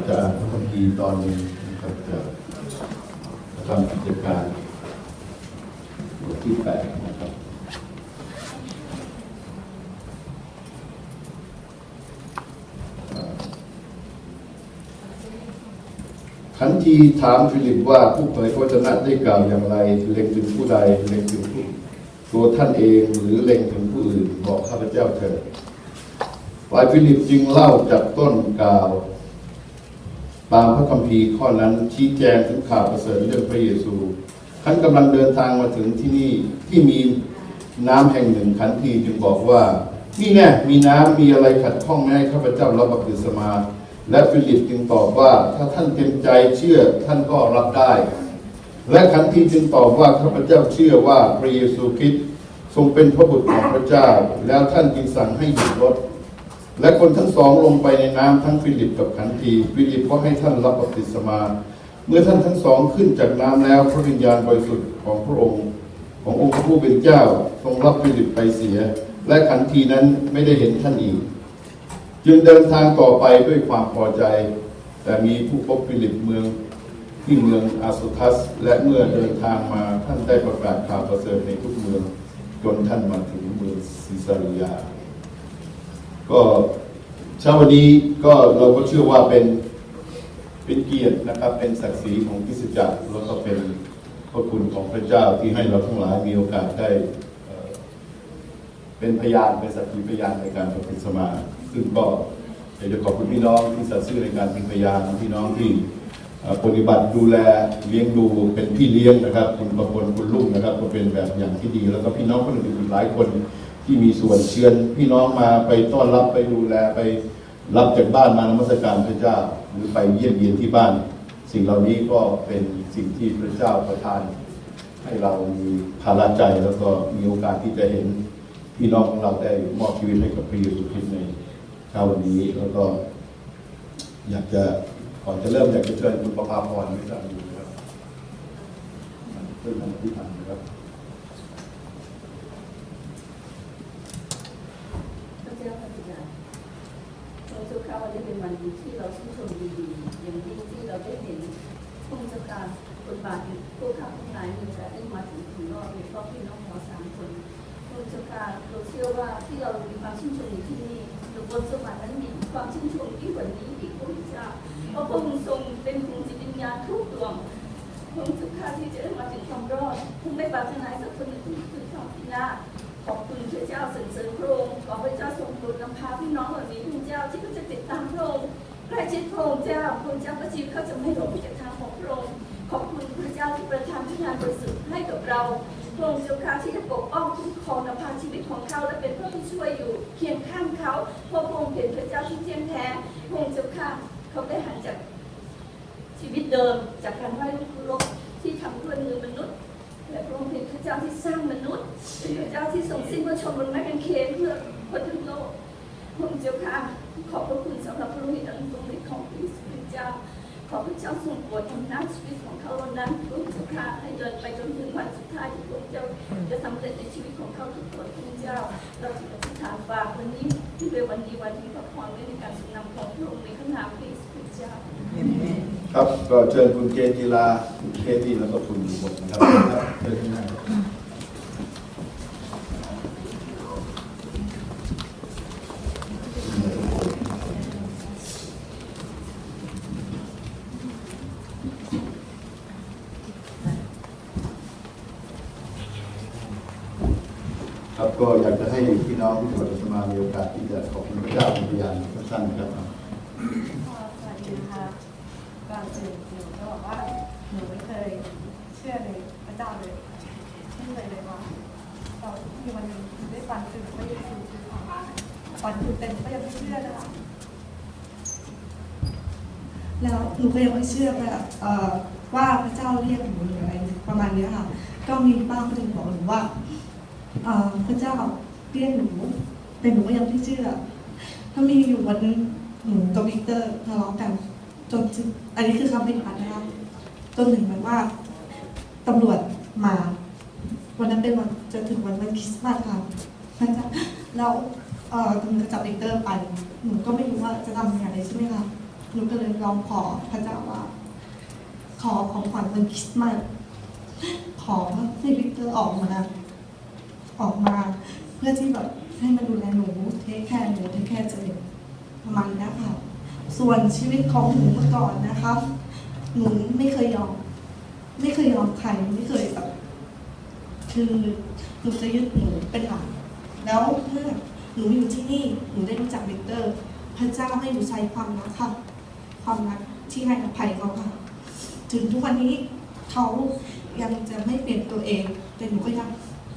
ากจะอ่านพระคัมภีร์ตอนนึงนะครับจะทำกิจการบทที่แปดนะครับขันทีถามฟิลิปว่าผู้เผยพระวจนะได้กล่าวอย่างไร เล็งถึงผู้ใดเล็งถึงผู้ตัวท่านเองหรือเล็งถึงผู้อื่นบอกข้าพเจ้าเถิดฝ่ายฟิลิปจึงเล่าจากต้นกล่าว ตามพระคัมภีร์ข้อนั้นชี้แจงถึงข่าวประเสริฐเรื่องพระเยซูขันกำลังเดินทางมาถึงที่นี่ที่มีน้ำแห่งหนึ่งขันทีจึงบอกว่านี่แน่มีน้ำมีอะไรขัดข้องไหมข้าพเจ้ารับบัพติศมา และฟิลิปจึงตอบว่าถ้าท่านเต็มใจเชื่อท่านก็รับได้ และขันทีจึงตอบว่าข้าพเจ้าเชื่อว่าพระเยซูคริสต์ทรงเป็นพระบุตรของพระเจ้า แล้วท่านจึงสั่งให้หยุดรถ และคนทั้งสองลงไปในน้ำทั้งฟิลิปกับขันทีฟิลิปก็ให้ท่านรับบัพติศมา เมื่อท่านทั้งสองขึ้นจากน้ำแล้วพระวิญญาณบริสุทธิ์ของพระองค์ ขององค์พระผู้เป็นเจ้าทรงรับฟิลิปไปเสีย และขันทีนั้นไม่ได้เห็นท่านอีก จึงเดินทางต่อไปด้วยความพอใจ แต่มีผู้พบฟิลิปเมืองที่เมืองอาสุทัส และเมื่อเดินทางมาท่านได้ประกาศข่าวประเสริฐในทุกเมือง จนท่านมาถึงเมืองซิซาริยา ก็เช้าวันนี้ก็เราก็เชื่อว่าเป็นเป็นเกียรตินะครับ เป็นศักดิ์ศรีของคริสจักรแล้วก็เป็นพระคุณของพระเจ้าที่ให้เราทั้งหลายมีโอกาสได้เป็นพยานเป็นสักขีพยานในการประพฤติสมาซึ่งก็อยากจะขอบคุณพี่น้องที่สัตย์ซื่อในการเป็นพยานพี่น้องที่ปฏิบัติดูแลเลี้ยงดูเป็นพี่เลี้ยงนะครับ คุณประพลคุณลุงนะครับก็เป็นแบบอย่างที่ดี แล้วก็พี่น้องคนอื่นอีกหลายคน ที่มีส่วนเชิญพี่น้องมาไปต้อนรับไปดูแลไปรับจากบ้านมานมัสการพระเจ้า หรือไปเยี่ยมเยียนที่บ้าน สิ่งเหล่านี้ก็เป็นสิ่งที่พระเจ้าประทาน ให้เรามีภาระใจแล้วก็มีโอกาสที่จะเห็นพี่น้องของเราได้มอบชีวิตให้กับพระเยซูคริสต์ในเช้าวันนี้แล้วก็อยากจะก่อนจะเริ่มอยากจะเชิญคุณประภาพรไม่ทราบอยู่นะครับเพื่อนทำที่ทำนะครับ พระเจ้าพระบิดา เราเจ้าข้าวันนี้เป็นวันที่เราชื่นชมดีๆอย่างยิ่งที่เราได้เห็นพระเจ้าการบทบาทของพวกข้าทั้งหลายมีโอกาสได้มาถึงถึงรอบในครอบพี่น้องเราสามคนพระเจ้าการเราเชื่อว่าที่เรามีความชื่นชมอยู่ที่นี่หรือบนสวรรค์นั้นมีความชื่นชมที่กว่านี้อีกพระเจ้าเพราะพระองค์ทรงเป็นภูมิจิตวิญญาณทุกดวงคงสุดท้าที่จะได้มาถึงความรอดคงไม่ปรารถนาสักคนหนึ่งถึงความพินาศขอบคุณพระเจ้าสรรเสริญพระองค์ขอพระเจ้าทรง พระเจ้าประชีพเขาจะไม่หลงจากทางของพระองค์ขอบคุณพระเจ้าที่ประทานพระญาณบริสุทธิ์ให้กับเราพระองค์เจ้าค่ะที่จะปกป้องคุ้มครองนำพาชีวิตของเขาและเป็นพระผู้ช่วยอยู่เคียงข้างเขาพระพระองค์เห็นพระเจ้าที่เที่ยงแท้พระองค์เจ้าค่ะเขาได้หันจากชีวิตเดิมจากการไหว้ลูกลกที่ทำด้วยมือมนุษย์และพระองค์เป็นพระเจ้าที่สร้างมนุษย์เป็นพระเจ้าที่ทรงสิ้นพระชนม์บนไม้กางเขนเคนทั้งโลกพระองค์ เจ้าค่ะ ขอบพระคุณสำหรับพระโลหิตอันทรงฤทธิ์ของพระเยซูคริสต์เจ้า ขอพระเจ้าทรงโปรดอำนาจชีวิตของเขาวันนั้นพระองค์เจ้าค่ะให้เดินไปจนถึงวันสุดท้ายที่พระองค์เจ้าจะสำเร็จในชีวิตของเขาทุกคนพระองค์เจ้า เราถึงอธิษฐานฝากวันนี้ที่เป็นวันดีวันที่พระพรไว้ในการทรงนำของพระองค์ในข้างหน้าพระเยซูคริสต์เจ้าครับก็เชิญคุณเกณฑ์กีฬาคุณเคที่แล้วก็คุณอยู่บนนะครับเชิญที่หน้า ก็อยากจะให้พี่น้องที่บริสมามีโอกาสที่จะขอบคุณพระเจ้าเป็นพยานสั้นๆครับสวัสดีค่ะก่อนอื่นหนูจะบอกว่าหนูไม่เคยเชื่อในพระเจ้าเลยไม่เคยเลยว่าตอนที่วันหนึงได้ฟังสื่อพระเยซูคือวันคือเป็นก็ยังไม่เชื่อนะคะแล้วหนูก็ยังไม่เชื่อแบบว่าพระเจ้าเรียกหนูหรืออะไรประมาณนี้ค่ะ ก็มีป้าคนหนึ่งบอกหนูว่า พระเจ้าเรียกหนู แต่หนูก็ยังไม่เชื่อ ถ้ามีอยู่วันนึงหนูกับวิกเตอร์ทะเลาะกัน จนถึงอันนี้คือคำปฏิบัตินะคะจนถึงมันว่าตำรวจมา วันนั้นเป็นวันจะถึงวันวันคริสต์มาสค่ะพระเจ้าแล้วเอ่อตำรวจจับวิกเตอร์ไปหนูก็ไม่รู้ว่าจะทำยังไงใช่ไหมคะหนูก็เลยลองขอพระเจ้าว่า ขอของขวัญวันคริสต์มาสขอให้วิกเตอร์ออกมา ออกมา เพื่อที่แบบให้มาดูแลหนูเทคแคร์หนูเทคแคร์เจนประมาณนี้ค่ะ ส่วนชีวิตของหนูเมื่อก่อนนะคะหนูไม่เคยยอม ไม่เคยยอมใครไม่เคยแบบคือหนูจะยึดหนูเป็นหลักแล้วเมื่อหนูอยู่ที่นี่หนูได้รู้จักวิกเตอร์ พระเจ้าให้หนูใช้ความรักค่ะ ความรักที่ให้อภัยเขาค่ะ ถึงทุกวันนี้เขายังจะไม่เปลี่ยนตัวเอง แต่หนูก็ยัง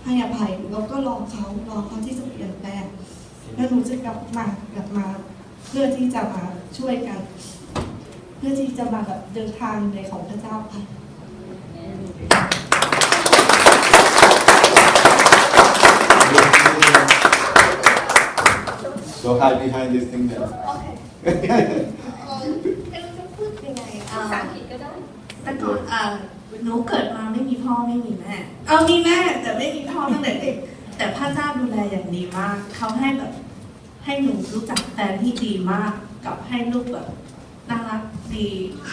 ให้อภัยแล้วก็รอเขารอเขาที่จะเปลี่ยนแปลงแล้วหนูจะกลับมากลับมาเพื่อที่จะมาช่วยกัน เพื่อที่จะมาแบบเดินทางในของพระเจ้าค่ะ So hide behind this thing now. โอเคเอ่อไม่รู้จะพูดยังไงภาอ่าษาอังกฤษก็ได้แต่ก่อนอ่า หนูเกิดมาไม่มีพ่อไม่มีแม่ เอามีแม่แต่ไม่มีพ่อตั้งแต่เด็ก แต่พระเจ้าดูแลอย่างดีมากเขาให้แบบให้หนูรู้จักแฟนที่ดีมาก กับให้ลูกแบบน่ารักดี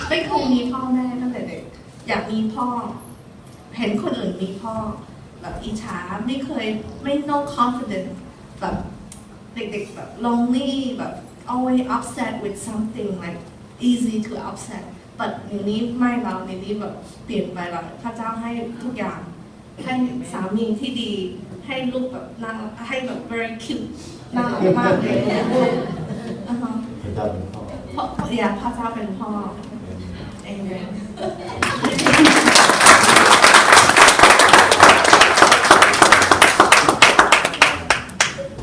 ไม่เคยมีพ่อแม่ตั้งแต่เด็ก อยากมีพ่อ เห็นคนอื่นมีพ่อ แบบอิจฉาไม่เคยไม่ no confidence แบบเด็กๆแบบ lonely แบบ always upset with something like easy to upset แต่อย่างนี้ไม่เราในนี้แบบเปลี่ยนไปแล้วพระเจ้าให้ทุกอย่าง ให้สามีที่ดี ให้ลูกแบบน่าให้แบบ very cute น่ารักมากเลยอ่าฮะ Put that in the car. เพราะเพราะอยากพระเจ้าเป็นพ่อเองเลย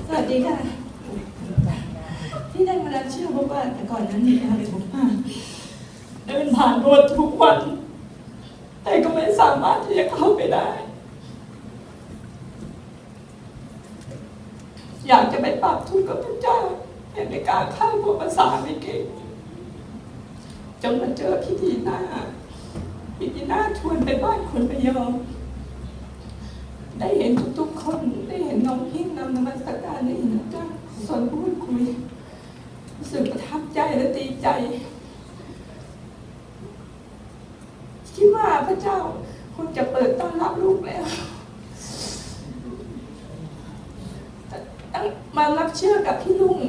สวัสดีค่ะ ที่ได้มารับเชื่อเพราะว่าแต่ก่อนนั้นมีอะไรผมมาก เดินผ่านโบสถ์ทุกวัน แต่ก็ไม่สามารถที่จะเข้าไปได้ อยากจะไปปรับทุกข์กับพระเจ้าแต่ไม่กล้าเข้าเพราะภาษาไม่เก่งจนมาเจอพิธีนาพิธีนาชวนไปบ้านคนพยอมได้เห็นทุกๆคน ได้เห็นน้องพิ้งนำนมัสการได้เห็นอาจารย์สอนพูดคุยรู้สึกประทับใจและดีใจ คิดว่าพ ระเจ้า คุณจะเปิดต้อนรับลูกแล้วตั้งมารับเชื่อกับพี่ลุง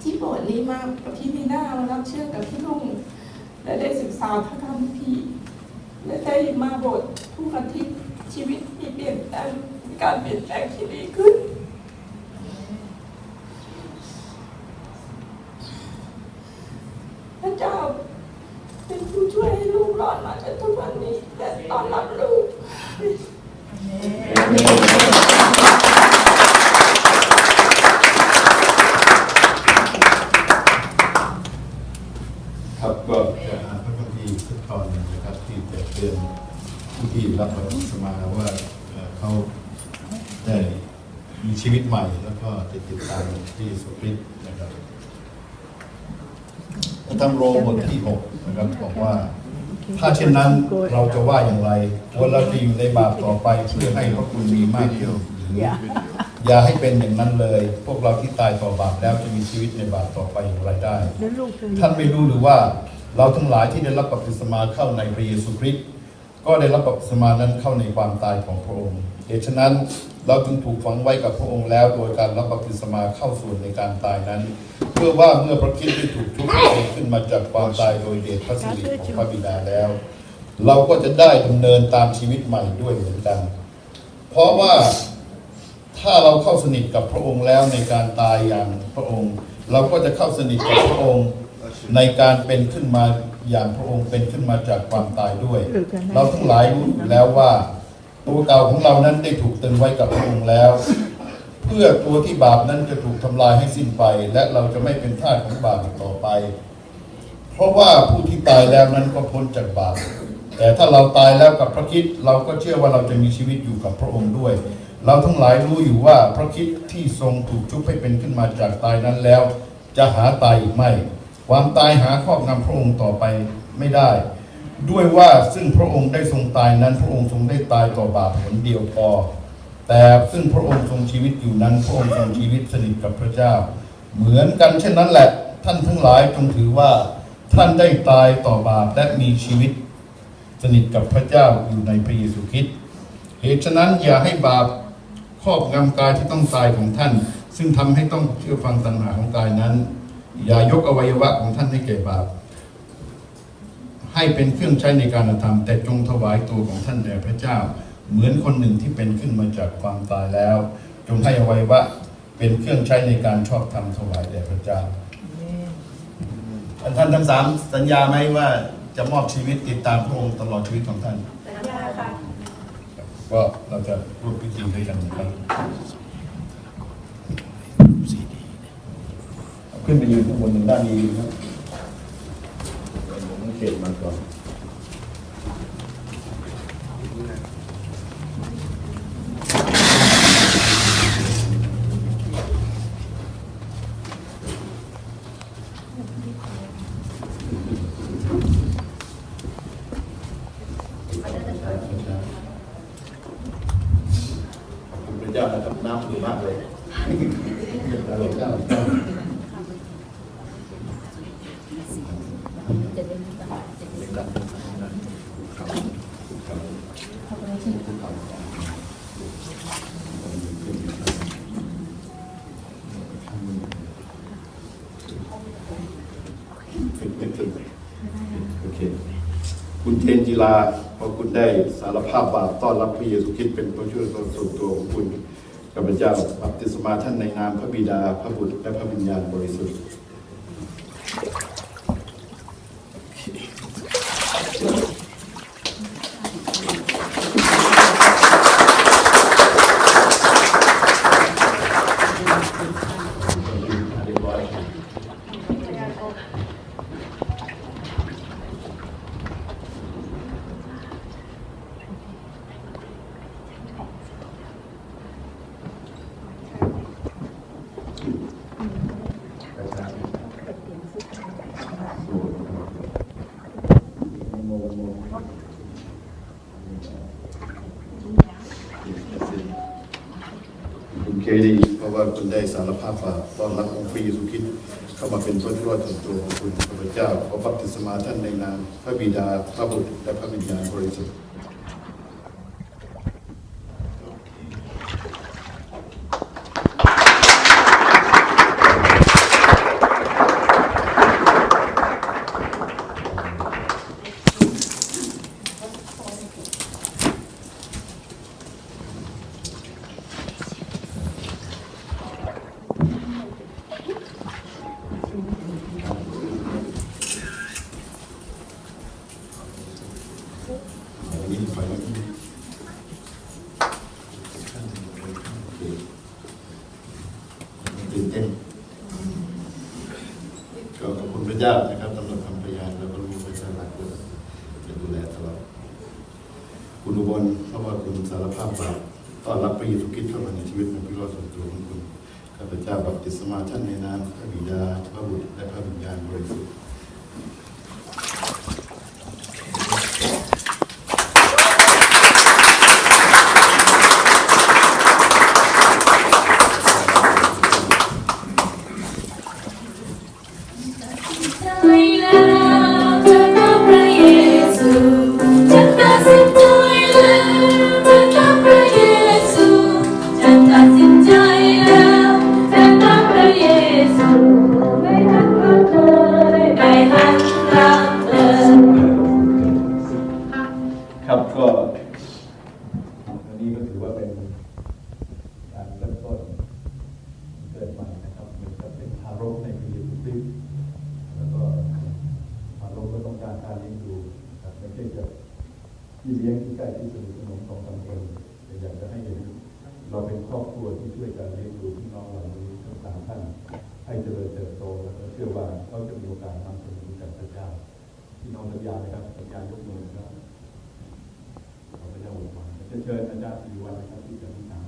ที่โบสถ์นี้มากับพี่มีนามารับเชื่อกับพี่ลุงและได้ศึกษาพระธรรมพีร์และได้มาโบสถ์ทุกอาทิตย์ชีวิตมีเปลี่ยนแปลงการเปลี่ยนแปลงที่ดีขึ้น พระเจ้าเป็นผู้ช่วยให้ลูกรอดมาจนทุกวันนี้และต้อนรับลูก ครับก็จะอ่านพระคัมภีร์สักตอนหนึ่งนะครับที่จะเตือนผู้ที่รับบัพติศมาว่าเอ่อเขาได้มีชีวิต ใหม่ แล้วก็จะติดตามที่เยสุคริสต์นะครับพระธรรมโรมบทที่6นะครับบอกว่า ถ้าเช่นนั้นเราจะว่าอย่างไรว่าเราจะอยู่ในบาปต่อไปเพื่อให้พระคุณมีมากขึ้นหรืออย่าให้เป็นอย่างนั้นเลย พวกเราที่ตายต่อบาปแล้วจะมีชีวิตในบาปต่อไปอย่างไรได้ ท่านไม่รู้หรือว่าเราทั้งหลายที่ได้รับบัพติศมาเข้าในพระเยซูคริสต์ก็ได้รับบัพติศมานั้นเข้าในความตายของพระองค์เหตุฉะนั้น เราจึงถูกฝังไว้กับพระองค์แล้ว โดยการรับบัพติศมาเข้าส่วนในการตายนั้น เพื่อว่าเมื่อพระคริสต์ได้ถูกชุบขึ้นมาจากความตายโดยเดชพระสิริของพระบิดาแล้ว เราก็จะได้ดำเนินตามชีวิตใหม่ด้วยเหมือนกัน เพราะว่าถ้าเราเข้าสนิทกับพระองค์แล้วในการตายอย่างพระองค์ เราก็จะเข้าสนิทกับพระองค์ในการเป็นขึ้นมาอย่างพระองค์เป็นขึ้นมาจากความตายด้วย เราทั้งหลายรู้อยู่แล้วว่า ตัวเก่าของเรานั้นได้ถูกตึงไว้กับพระองค์แล้ว เพื่อตัวที่บาปนั้นจะถูกทำลายให้สิ้นไป และเราจะไม่เป็นทาสของบาปต่อไป เพราะว่าผู้ที่ตายแล้วนั้นก็พ้นจากบาปแต่ถ้าเราตายแล้วกับพระคิดเราก็เชื่อว่าเราจะมีชีวิตอยู่กับพระองค์ด้วย เราทั้งหลายรู้อยู่ว่าพระคิดที่ทรงถูกชุบให้เป็นขึ้นมาจากตายนั้นแล้ว จะหาตายอีกไม่ ความตายหาครอบงำพระองค์ต่อไปไม่ได้ ด้วยว่าซึ่งพระองค์ได้ทรงตายนั้น พระองค์ทรงได้ตายต่อบาปผลเดียวพอ แต่ซึ่งพระองค์ทรงชีวิตอยู่นั้น พระองค์ทรงชีวิตสนิทกับพระเจ้า เหมือนกันเช่นนั้นแหละ ท่านทั้งหลายจงถือว่าท่านได้ตายต่อบาปและมีชีวิตสนิทกับพระเจ้าอยู่ในพระเยซูคริสต์เหตุฉะนั้นอย่าให้บาปครอบงำกายที่ต้องตายของท่าน ซึ่งทำให้ต้องเชื่อฟังตัณหาของกายนั้น อย่ายกอวัยวะของท่านให้แก่บาป ให้เป็นเครื่องใช้ในการกระทำแต่จงถวายตัวของท่านแด่พระเจ้า เหมือนคนหนึ่งที่เป็นขึ้นมาจากความตายแล้ว จงให้อวัยวะเป็นเครื่องใช้ในการชอบธรรมถวายแด่พระเจ้าท่านทั้งสามสัญญาไหมว่าจะมอบชีวิตติดตามพระองค์ตลอดชีวิตของท่านสัญญาค่ะก็เราจะร่วมพิธีด้วยกันนะครับเอาขึ้นไปยืนข้างบนหนึ่งด้านนี้นะครับ ผมเกตมาก่อนขอบคุณพระเจ้านะครับน้ำดีมากเลยพระเจ้า จะเล่นตลาดจะเล่น โอเค คุณเทนจิลาพอคุณได้สารภาพบาปต้อนรับพระเยซูคริสต์เป็นพระช่วยส่วนตัวของคุณกับพเจ้าบัพติศมาท่านในนามพระบิดาพระบุตรและพระวิญญาณบริสุทธิ์ คุณเคดี เราคุณได้สารภาพบาปต้อนรับองค์พระเยซูคริสต์เข้ามาเป็นผู้ช่วยส่วนตัวของคุณพระเจ้าขอบัพติศมาท่านในนามพระบิดาพระบุตรและพระวิญญาณบริสุทธิ์ เขาจะมีโอกาสนำเสนอกับพระเจ้าพี่น้องสัญญานะครับสัญญายกมือนะครับขอพระเจ้าอวยพรจะเชิญอาจารย์สิริวัลนะครับที่จะมีถา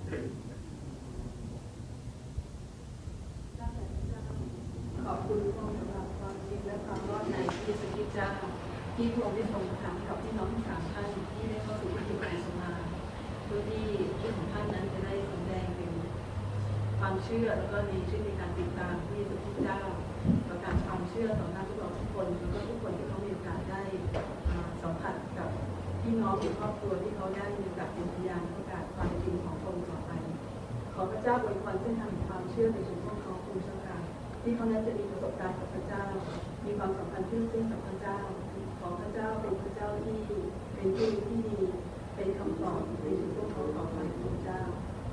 ขอบคุณพระองค์สำหรับความจริงและความรอดในพระเยซูคริสต์เจ้าที่พระองค์ได้ทรงทำให้กับพี่น้องทั้งสามท่านที่ได้เข้าสู่พิธีการสมาเพื่อที่ชีวิตของท่านนั้นจะได้แสดงเป็นความเชื่อแล้วก็มีชีวิตในการติดตามพระเยซูคริสต์เจ้าานความเชื่อต่อหน้าพทุกคนแล้วก็ทุกคนที่เขามีโอกาสได้สัมผัสกับพี่น้องหรือครอบครัวที่เขาได้มีโอกาสเป็นพยานประกาศความจริงของคนต่อไป ขอพระเจ้าอวยพรเส้นทางความเชื่อในชุมชนของคุณชังการที่เขานั้นจะมีประสบการณ์กับพระเจ้า มีความสัมพันธ์เที่ซึ่งกับพระเจ้า ขอพระเจ้าเป็นพระเจ้าที่เป็นผู้ที่ดีเป็นคำสอนในชุมชนของต่อไปของพระเจ้า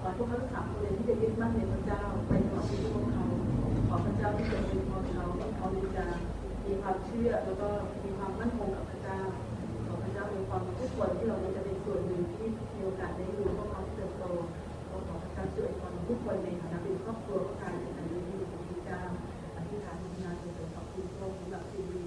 ขอทุกท่านสามคนที่จะยึดมั่นในพระเจ้า ของเขามันจะมีความเชื่อแล้วก็มีความมั่นคงกับพระเจ้าขอพระเจ้ามีความทุกส่วนที่เราจะเป็นส่วนหนึ่งที่มีโอกาสได้ดูพวกเขาเติบโตขอพระเจ้าช่วยคนทุกคนในฐานะเป็นครอบครัวก็การเป็นอันดีของพระเจ้าอธิษฐานนาโดยขอบคุณพระองค์สำหรับชีวิต